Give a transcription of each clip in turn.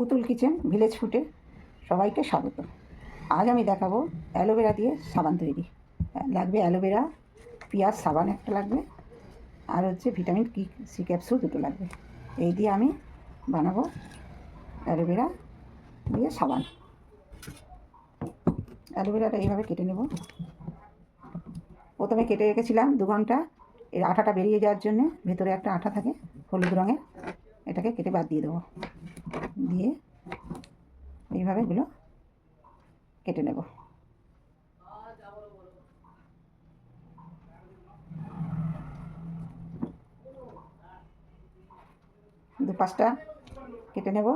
পুতুল kitchen village ফুটে সবাইকে স্বাগত। আজ আমি দেখাবো অ্যালোভেরা দিয়ে সাবান তৈরি। লাগবে অ্যালোভেরা, পেঁয়াজ, সাবান একটা লাগবে, আর হচ্ছে ভিটামিন কি সি ক্যাপসুল দুটো লাগবে। এই দিয়ে আমি বানাবো অ্যালোভেরা দিয়ে সাবান। অ্যালোভেরাটা এইভাবে কেটে নেব। প্রথমে কেটে রেখেছিলাম দু ঘণ্টা। এর আঠাটা বেরিয়ে যাওয়ার জন্য ভেতরে একটা আঠা থাকে, হলুদ রঙের, এটাকে কেটে বাদ দিয়ে দেবো। দিয়ে এইভাবে এগুলো কেটে নেব। দু পাঁচটা কেটে নেব,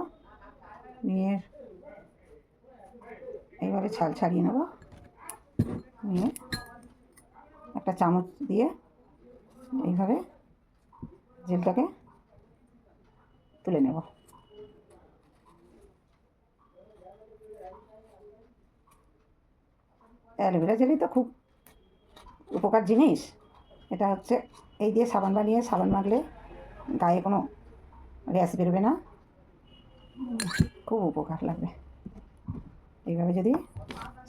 নিয়ে এইভাবে ছাল ছাড়িয়ে নেব। নিয়ে একটা চামচ দিয়ে এইভাবে জেলটাকে তুলে নেব। অ্যালোভেরা জেলি তো খুব উপকার জিনিস। এটা হচ্ছে এই দিয়ে সাবান বানিয়ে, সাবান মাখলে গায়ে কোনো র্যাশ বেরোবে না। খুব উপকার লাগবে। এইভাবে যদি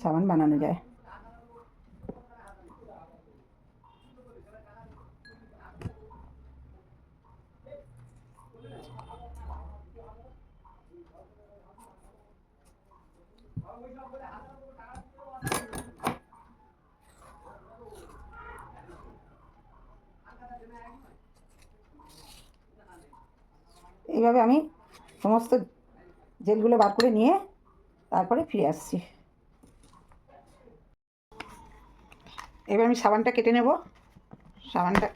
সাবান বানানো যায়। এইভাবে আমি সমস্ত জেলগুলো বার করে নিয়ে তারপরে ফিরে আসছি। এবার আমি সাবানটা কেটে নেব। সাবানটা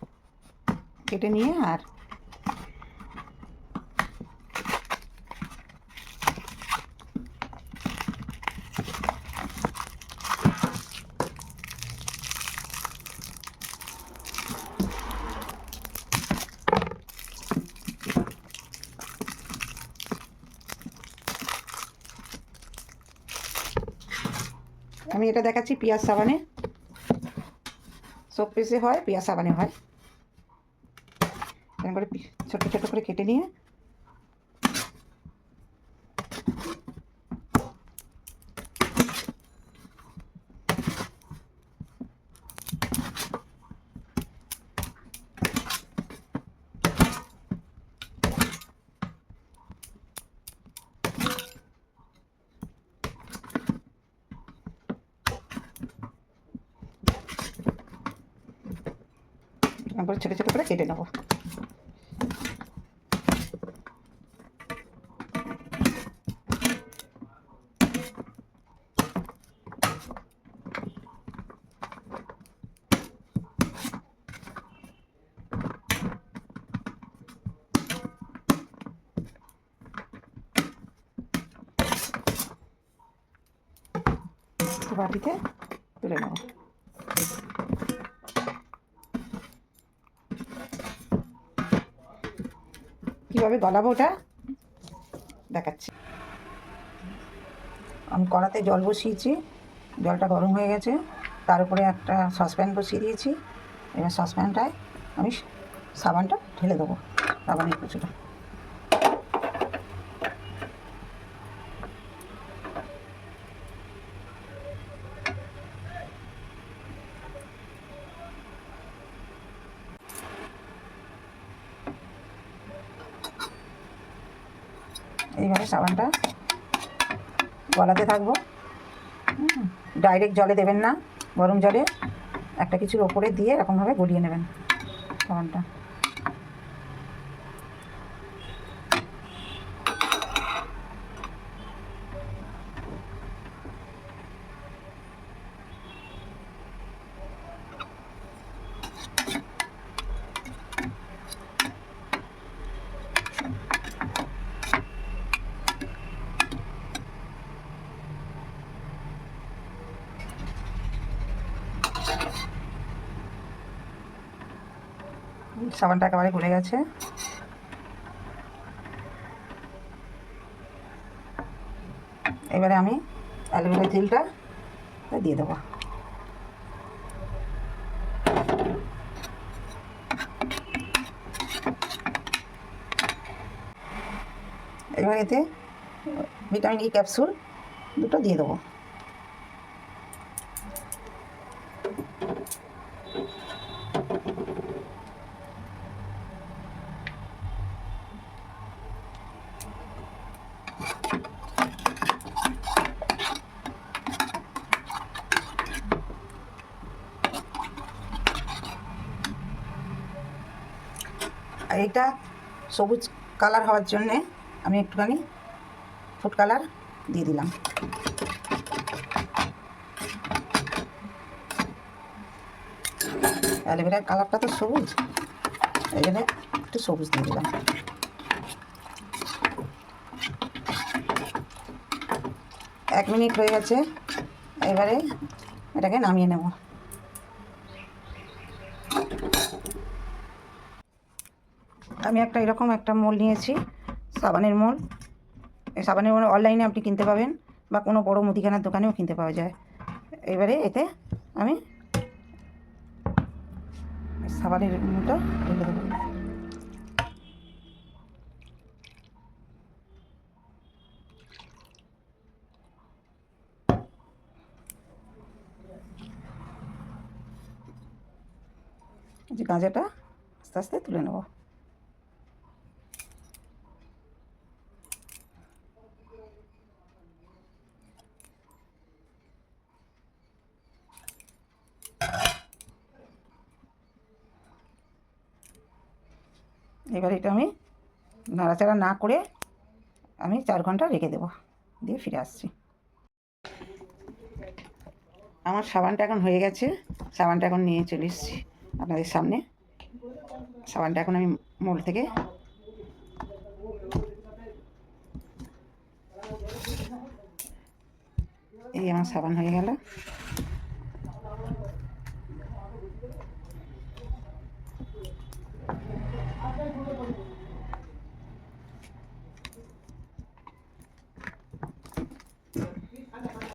কেটে নিয়ে আর আমি এটা দেখাচ্ছি পিঁয়াজ সাবানে। সব পিসে হয় পিঁয়াজ সাবানে হয়। এরকম করে পি- ছোট ছোট করে কেটে নিয়ে এরকম করে ছোটো ছোটো করে কেটে নেব। বাটিতে তুলে নেব। কীভাবে গলাবো ওটা? দেখাচ্ছি। আমি কড়াতে জল বসিয়েছি, জলটা গরম হয়ে গেছে। তার উপরে একটা সসপ্যান বসিয়ে দিয়েছি। এবার সসপ্যানটায় আমি সাবানটা ঢেলে দেবো, সাবানের কিছুটা এইভাবে সাবানটা। গলাতে থাকব। ডাইরেক্ট জলে দেবেন না, গরম জলে। একটা কিছুর ওপরে দিয়ে এরকমভাবে গড়িয়ে নেবেন সাবানটা। সাবানটা একেবারে গলে গেছে। এবারে আমি অ্যালোভেরা তেলটা দিয়ে দেবো। এবার এতে ভিটামিন ই ক্যাপসুল দুটো দিয়ে দেবো। এটা সবুজ কালার হওয়ার জন্যে আমি একটুখানি ফুড কালার দিয়ে দিলাম। অ্যালোভেরার কালারটা তো সবুজ, এই জন্য একটু সবুজ দিয়ে দিলাম। এক মিনিট হয়ে গেছে, এবারে এটাকে নামিয়ে নেব। আমি একটা এরকম একটা মোল নিয়েছি, সাবানের মোল। এই সাবানের মোল অনলাইনে আপনি কিনতে পাবেন বা কোনো বড় মুদিখানার দোকানেও কিনতে পাওয়া যায়। এবারে এতে আমি সাবানের মোলটা ঢেলে দেবো। যে গাঁজাটা আস্তে আস্তে তুলে নেব। এবার এটা আমি নাড়াচাড়া না করে আমি চার ঘণ্টা রেখে দেবো, দিয়ে ফিরে আসছি। আমার সাবানটা এখন হয়ে গেছে, সাবানটা এখন নিয়ে চলে এসেছি আপনাদের সামনে। সাবানটা এখন আমি মোল থেকে এই আমার সাবান হয়ে গেল।